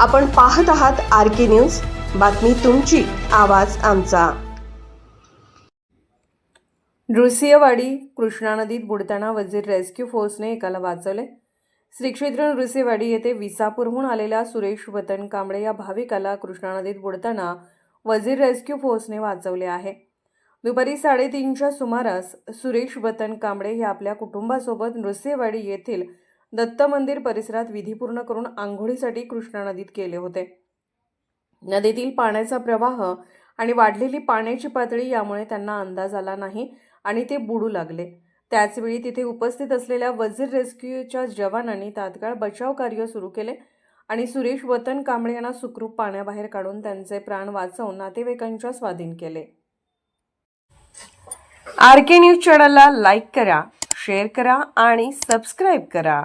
आपण पाहत आहात आर के न्यूज. बातमी तुमची आवाज आमचा. नृसिंहवाडी कृष्णा नदीत बुडताना वजीर रेस्क्यू फोर्सने एकाला वाचवले. श्री क्षेत्र नृसिंहवाडी येथे विसापूरहून आलेल्या सुरेश वतन कांबळे या भाविकाला कृष्णा नदीत बुडताना वजीर रेस्क्यू फोर्सने वाचवले आहे. दुपारी साडेतीनच्या सुमारास सुरेश वतन कांबळे हे आपल्या कुटुंबासोबत नृसिंहवाडी येथील दत्त मंदिर परिसरात विधी पूर्ण करून आंघोळीसाठी कृष्णा नदीत केले होते. नदीतील पाण्याचा प्रवाह आणि वाढलेली पाण्याची पातळी यामुळे त्यांना अंदाज आला नाही आणि ते बुडू लागले. त्याचवेळी तिथे उपस्थित असलेल्या वजीर रेस्क्यूच्या जवानांनी तात्काळ बचाव कार्य सुरू केले आणि सुरेश वतन कांबळे यांना सुखरूप पाण्याबाहेर काढून त्यांचे प्राण वाचवून नातेवाईकांच्या स्वाधीन केले. आर के न्यूज चॅनलला लाईक करा शेअर करा आणि सबस्क्राईब करा.